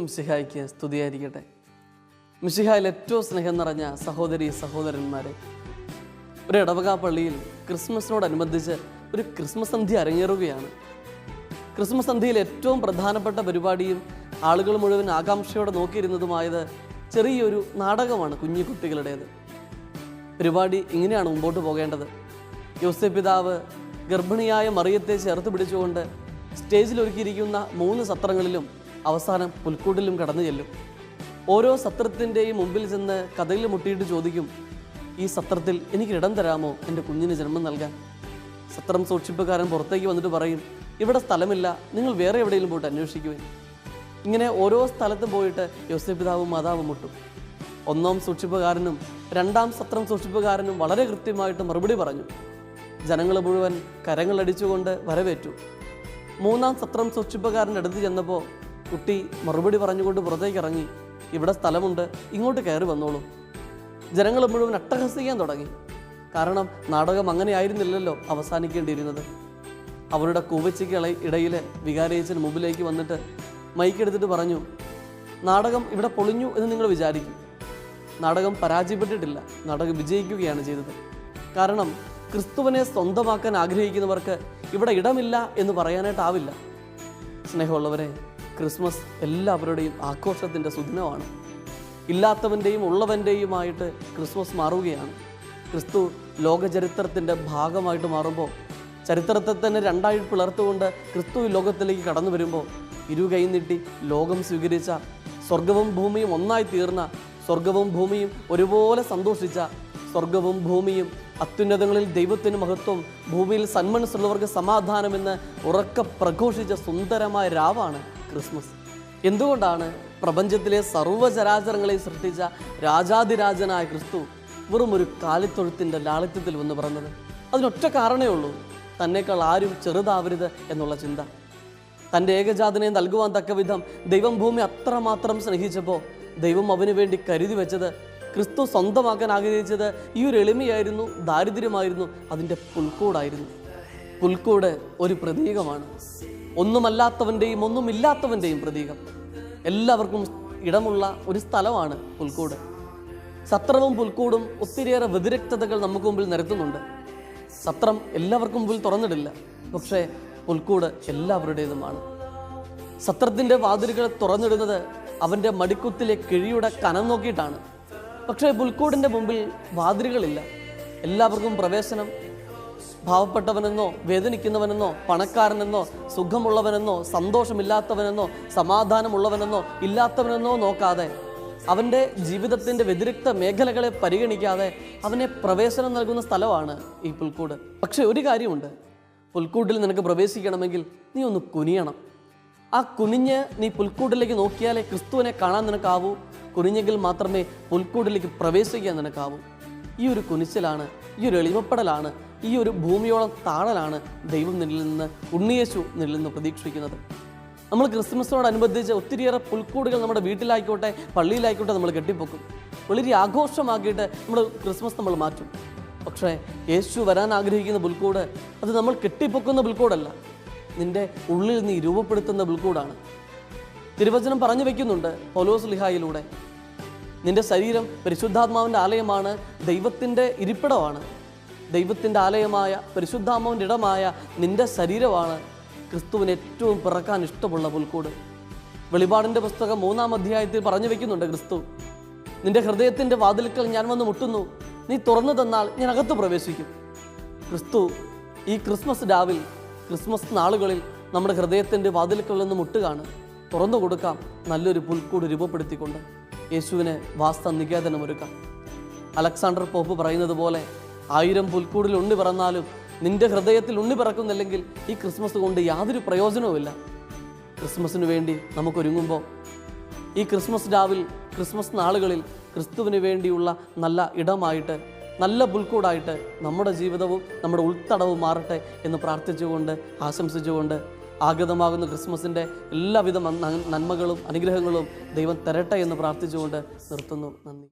മിശിഹായ്ക്ക് സ്തുതിയായിരിക്കട്ടെ. മിശിഹായിൽ ഏറ്റവും സ്നേഹം നിറഞ്ഞ സഹോദരി സഹോദരന്മാരെ ഒരു ഇടവക പള്ളിയിൽ ക്രിസ്മസിനോടനുബന്ധിച്ച് ഒരു ക്രിസ്മസ് സന്ധ്യ അരങ്ങേറുകയാണ്. ക്രിസ്മസ് സന്ധ്യയിൽ ഏറ്റവും പ്രധാനപ്പെട്ട പരിപാടിയും ആളുകൾ മുഴുവൻ ആകാംക്ഷയോടെ നോക്കിയിരുന്നതുമായത് ചെറിയൊരു നാടകമാണ് കുഞ്ഞു കുട്ടികളുടേത്. പരിപാടി ഇങ്ങനെയാണ് മുമ്പോട്ട് പോകേണ്ടത്. യോസെ പിതാവ് ഗർഭിണിയായ മറിയത്തെ ചേർത്ത് പിടിച്ചുകൊണ്ട് സ്റ്റേജിൽ ഒരുക്കിയിരിക്കുന്ന മൂന്ന് സത്രങ്ങളിലും അവസാനം പുൽക്കൂട്ടിലും കടന്നു ചെല്ലും. ഓരോ സത്രത്തിന്റെയും മുമ്പിൽ ചെന്ന് കഥയിൽ മുട്ടിയിട്ട് ചോദിക്കും ഈ സത്രത്തിൽ എനിക്ക് ഇടം തരാമോ? എന്റെ കുഞ്ഞിന് ജന്മം നൽകാൻ. സത്രം സൂക്ഷിപ്പുകാരൻ പുറത്തേക്ക് വന്നിട്ട് പറയും ഇവിടെ സ്ഥലമില്ല നിങ്ങൾ വേറെ എവിടെയെങ്കിലും പോയിട്ട് അന്വേഷിക്കുവേൻ. ഇങ്ങനെ ഓരോ സ്ഥലത്തും പോയിട്ട് യോസഫ് പിതാവും മാതാവും മുട്ടും. ഒന്നാം സൂക്ഷിപ്പുകാരനും രണ്ടാം സത്രം സൂക്ഷിപ്പുകാരനും വളരെ കൃത്യമായിട്ട് മറുപടി പറഞ്ഞു. ജനങ്ങൾ മുഴുവൻ കരങ്ങളടിച്ചുകൊണ്ട് വരവേറ്റു. മൂന്നാം സത്രം സൂക്ഷിപ്പുകാരന്റെ അടുത്ത് ചെന്നപ്പോൾ കുട്ടി മറുപടി പറഞ്ഞുകൊണ്ട് പുറത്തേക്ക് ഇറങ്ങി. ഇവിടെ സ്ഥലമുണ്ട് ഇങ്ങോട്ട് കയറി വന്നോളൂ. ജനങ്ങൾ മുഴുവൻ അട്ടഹസിക്കാൻ തുടങ്ങി. കാരണം നാടകം അങ്ങനെ ആയിരുന്നില്ലല്ലോ അവസാനിക്കേണ്ടിയിരുന്നത്. അവരുടെ കൂവച്ചിക്ക് ഇടയിലെ വികാരയച്ചന് മുമ്പിലേക്ക് വന്നിട്ട് മൈക്കെടുത്തിട്ട് പറഞ്ഞു നാടകം ഇവിടെ പൊളിഞ്ഞു എന്ന് നിങ്ങൾ വിചാരിക്കും. നാടകം പരാജയപ്പെട്ടിട്ടില്ല നാടകം വിജയിക്കുകയാണ് ചെയ്തത്. കാരണം ക്രിസ്തുവിനെ സ്വന്തമാക്കാൻ ആഗ്രഹിക്കുന്നവർക്ക് ഇവിടെ ഇടമില്ല എന്ന് പറയാനായിട്ടാവില്ല. സ്നേഹമുള്ളവരെ ക്രിസ്മസ് എല്ലാവരുടെയും ആഘോഷത്തിന്റെ സുദിനമാണ്. ഇല്ലാത്തവന്റെയും ഉള്ളവന്റെയുമായിട്ട് ക്രിസ്മസ് മാറുകയാണ്. ക്രിസ്തു ലോകചരിത്രത്തിന്റെ ഭാഗമായിട്ട് മാറുമ്പോൾ ചരിത്രത്തെ തന്നെ രണ്ടായി പിളർത്തുകൊണ്ട് ക്രിസ്തു ലോകത്തിലേക്ക് കടന്നു വരുമ്പോൾ ഇരു കൈ നീട്ടി ലോകം സ്വീകരിച്ച സ്വർഗവും ഭൂമിയും ഒന്നായി തീർന്ന സ്വർഗവും ഭൂമിയും ഒരുപോലെ സന്തോഷിച്ച സ്വർഗവും ഭൂമിയും അത്യുന്നതങ്ങളിൽ ദൈവത്തിന് മഹത്വം ഭൂമിയിൽ സന്മനസ്സുള്ളവർക്ക് സമാധാനമെന്ന് ഉറക്ക പ്രഘോഷിച്ച സുന്ദരമായ രാവാണ് ക്രിസ്മസ്. എന്തുകൊണ്ടാണ് പ്രപഞ്ചത്തിലെ സർവചരാചരങ്ങളെ സൃഷ്ടിച്ച രാജാതിരാജനായ ക്രിസ്തു വെറും ഒരു കാലിത്തൊഴുത്തിന്റെ ലാളിത്യത്തിൽ വന്ന് പറഞ്ഞത് അതിനൊറ്റ കാരണമേ ഉള്ളൂ തന്നേക്കാൾ ആരും ചെറുതാവരുത് എന്നുള്ള ചിന്ത. തന്റെ ഏകജാതനെ നൽകുവാൻ തക്ക വിധം ദൈവം ഭൂമി അത്രമാത്രം സ്നേഹിച്ചപ്പോൾ ദൈവം അവന് വേണ്ടി കരുതി വെച്ചത് ക്രിസ്തു സ്വന്തമാക്കാൻ ആഗ്രഹിച്ചത് ഈ ഒരു എളിമയായിരുന്നു ദാരിദ്ര്യമായിരുന്നു അതിന്റെ പുൽക്കൂടായിരുന്നു. പുൽക്കൂട് ഒരു പ്രതീകമാണ്. ഒന്നുമല്ലാത്തവന്റെയും ഒന്നുമില്ലാത്തവന്റെയും പ്രതീകം. എല്ലാവർക്കും ഇടമുള്ള ഒരു സ്ഥലമാണ് പുൽക്കൂട്. സത്രവും പുൽക്കൂടും ഒത്തിരിയേറെ വ്യതിരക്തതകൾ നമുക്ക് മുമ്പിൽ നിരത്തുന്നുണ്ട്. സത്രം എല്ലാവർക്കും മുമ്പിൽ തുറന്നിടില്ല. പക്ഷേ പുൽക്കൂട് എല്ലാവരുടേതുമാണ്. സത്രത്തിന്റെ വാതിലുകൾ തുറന്നിടുന്നത് അവന്റെ മടിക്കുത്തിലെ കിഴിയുടെ കനം നോക്കിയിട്ടാണ്. പക്ഷേ പുൽക്കൂടിന്റെ മുമ്പിൽ വാതിലുകളില്ല. എല്ലാവർക്കും പ്രവേശനം. പാവപ്പെട്ടവനെന്നോ വേദനിക്കുന്നവനെന്നോ പണക്കാരനെന്നോ സുഖമുള്ളവനെന്നോ സന്തോഷമില്ലാത്തവനെന്നോ സമാധാനമുള്ളവനെന്നോ ഇല്ലാത്തവനെന്നോ നോക്കാതെ അവന്റെ ജീവിതത്തിന്റെ വ്യതിരിക്ത മേഖലകളെ പരിഗണിക്കാതെ അവനെ പ്രവേശനം നൽകുന്ന സ്ഥലമാണ് ഈ പുൽക്കൂട്. പക്ഷേ ഒരു കാര്യമുണ്ട്. പുൽക്കൂട്ടിൽ നിനക്ക് പ്രവേശിക്കണമെങ്കിൽ നീ ഒന്ന് കുനിയണം. ആ കുനിഞ്ഞ് നീ പുൽക്കൂട്ടിലേക്ക് നോക്കിയാലേ ക്രിസ്തുവിനെ കാണാൻ നിനക്കാവൂ. കുനിഞ്ഞെങ്കിൽ മാത്രമേ പുൽക്കൂട്ടിലേക്ക് പ്രവേശിക്കാൻ നിനക്കാവൂ. ഈ ഒരു കുനിച്ചിലാണ് ഈ ഒരു എളിമപ്പെടലാണ് ഈ ഒരു ഭൂമിയോളം താണലാണ് ദൈവം നിന്നിൽ നിന്ന് ഉണ്ണിയേശു നിന്നിൽ നിന്ന് പ്രതീക്ഷിക്കുന്നത്. നമ്മൾ ക്രിസ്മസിനോടനുബന്ധിച്ച് ഒത്തിരിയേറെ പുൽക്കൂടുകൾ നമ്മുടെ വീട്ടിലായിക്കോട്ടെ പള്ളിയിലായിക്കോട്ടെ നമ്മൾ കെട്ടിപ്പൊക്കും. വളരെ ആഘോഷമാക്കിയിട്ട് നമ്മൾ ക്രിസ്മസ് നമ്മൾ മാറ്റും. പക്ഷേ യേശു വരാൻ ആഗ്രഹിക്കുന്ന പുൽക്കൂട് അത് നമ്മൾ കെട്ടിപ്പൊക്കുന്ന പുൽക്കൂടല്ല. നിന്റെ ഉള്ളിൽ നീ രൂപപ്പെടുത്തുന്ന ബിൽക്കൂടാണ് തിരുവചനം പറഞ്ഞു വെക്കുന്നുണ്ട് പൗലോസ് ലിഹായിലൂടെ. നിന്റെ ശരീരം പരിശുദ്ധാത്മാവിന്റെ ആലയമാണ് ദൈവത്തിന്റെ ഇരിപ്പിടമാണ്. ദൈവത്തിന്റെ ആലയമായ പരിശുദ്ധാത്മാവിന്റെ ഇടമായ നിന്റെ ശരീരമാണ് ക്രിസ്തുവിന് ഏറ്റവും പിറക്കാൻ ഇഷ്ടമുള്ള പുൽക്കൂട് വെളിപാടിന്റെ പുസ്തകം മൂന്നാം അധ്യായത്തിൽ പറഞ്ഞു വെക്കുന്നുണ്ട് ക്രിസ്തു നിന്റെ ഹൃദയത്തിന്റെ വാതിൽക്കൽ ഞാൻ വന്ന് മുട്ടുന്നു. നീ തുറന്നു തന്നാൽ ഞാൻ അകത്ത് പ്രവേശിക്കും. ക്രിസ്തു ഈ ക്രിസ്മസ് രാവിൽ ക്രിസ്മസ് നാളുകളിൽ നമ്മുടെ ഹൃദയത്തിന്റെ വാതിലുകളിൽ നിന്ന് മുട്ടുകാണ്. തുറന്നു കൊടുക്കാം നല്ലൊരു പുൽക്കൂട് രൂപപ്പെടുത്തിക്കൊണ്ട് യേശുവിന് വാസ്ത നികേതനമൊരുക്കാം അലക്സാണ്ടർ പോപ്പ് പറയുന്നത് പോലെ ആയിരം പുൽക്കൂടിൽ ഉണ്ണി പിറന്നാലും നിന്റെ ഹൃദയത്തിൽ ഉണ്ണി പിറക്കുന്നില്ലെങ്കിൽ ഈ ക്രിസ്മസ് കൊണ്ട് യാതൊരു പ്രയോജനവുമില്ല. ക്രിസ്മസിന് വേണ്ടി നമുക്കൊരുങ്ങുമ്പോൾ ഈ ക്രിസ്മസ് രാവിൽ ക്രിസ്മസ് നാളുകളിൽ ക്രിസ്തുവിന് വേണ്ടിയുള്ള നല്ല ഇടമായിട്ട് നല്ല പുൽക്കൂടായിട്ട് നമ്മുടെ ജീവിതവും നമ്മുടെ ഉൾത്തടവും മാറട്ടെ എന്ന് പ്രാർത്ഥിച്ചുകൊണ്ട് ആശംസിച്ചുകൊണ്ട് ആഗതമാകുന്ന ക്രിസ്മസിന്റെ എല്ലാവിധ നന്മകളും അനുഗ്രഹങ്ങളും ദൈവം തരട്ടെ എന്ന് പ്രാർത്ഥിച്ചുകൊണ്ട് നിർത്തുന്നു. നന്ദി.